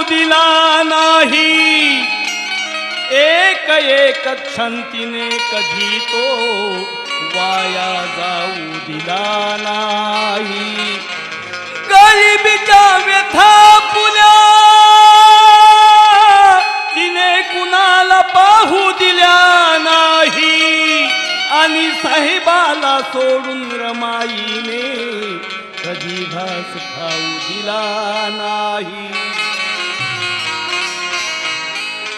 पडू दिला नाही. एक एक क्षंतीने कधी तो वाया जाऊ दिला नाही. गरीबीच्या व्यथा पुण्या तिने कुणाला पाहू दिल्या नाही. आणि साहेबाला सोडून रमाईने कधी घास खाऊ दिला नाही.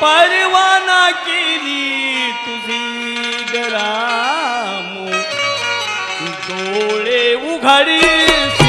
परवाना केली तुझी गराम डोळे उघडी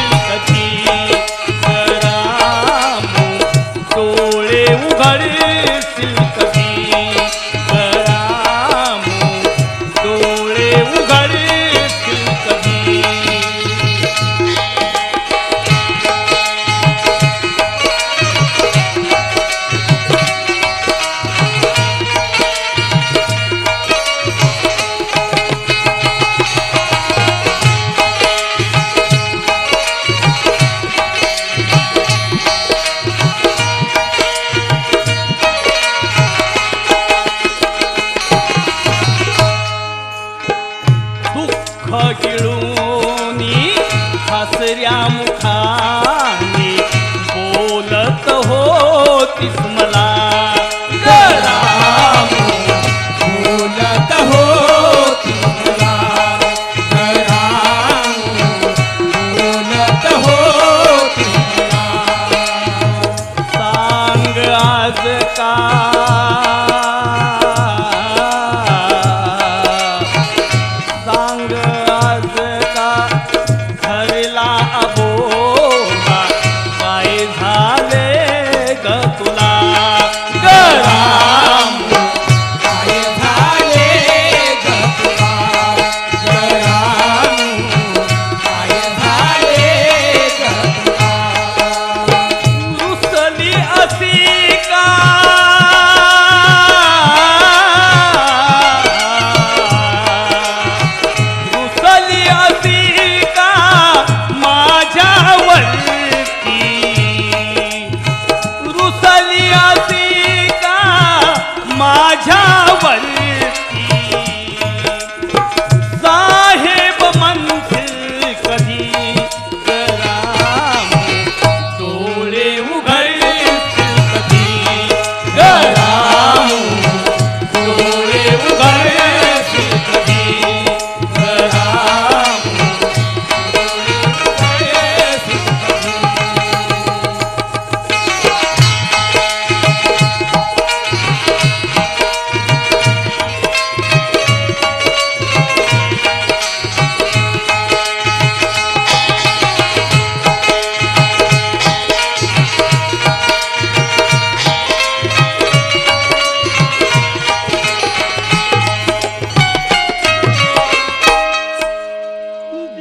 दुःख गिळूनी हसऱ्या मुखाने बोलत हो होतीस मला.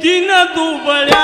दिन दुबड़ा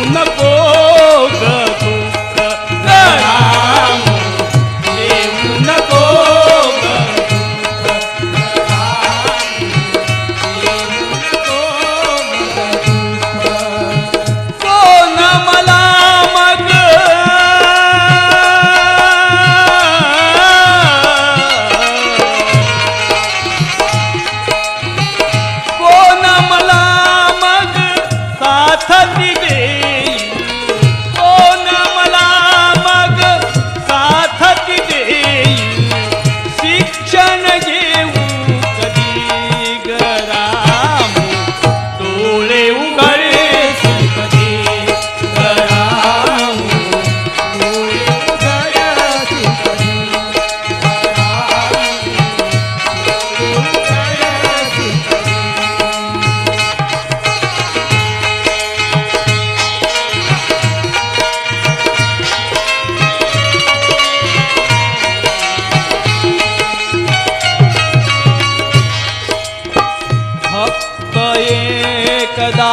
एकदा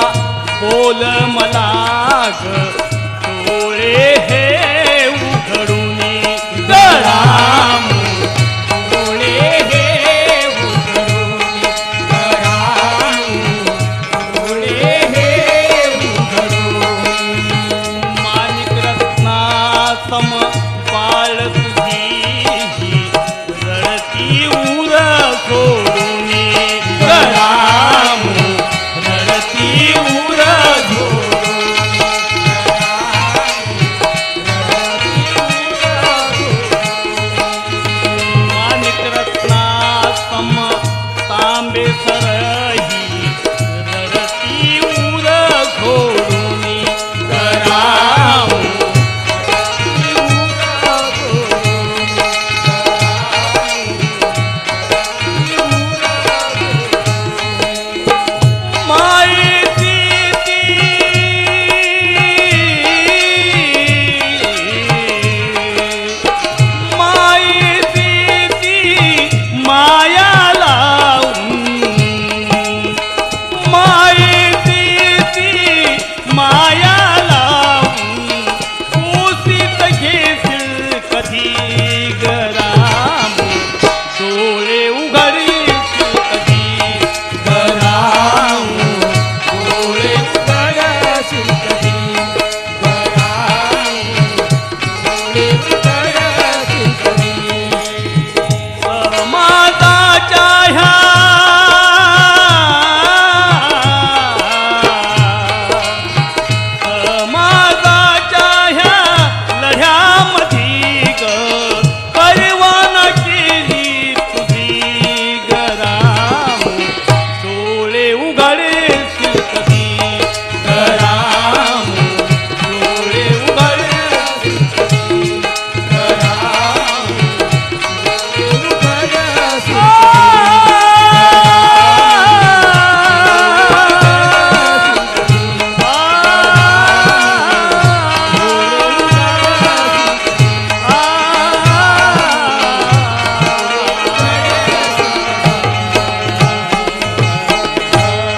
बोल मला ग हे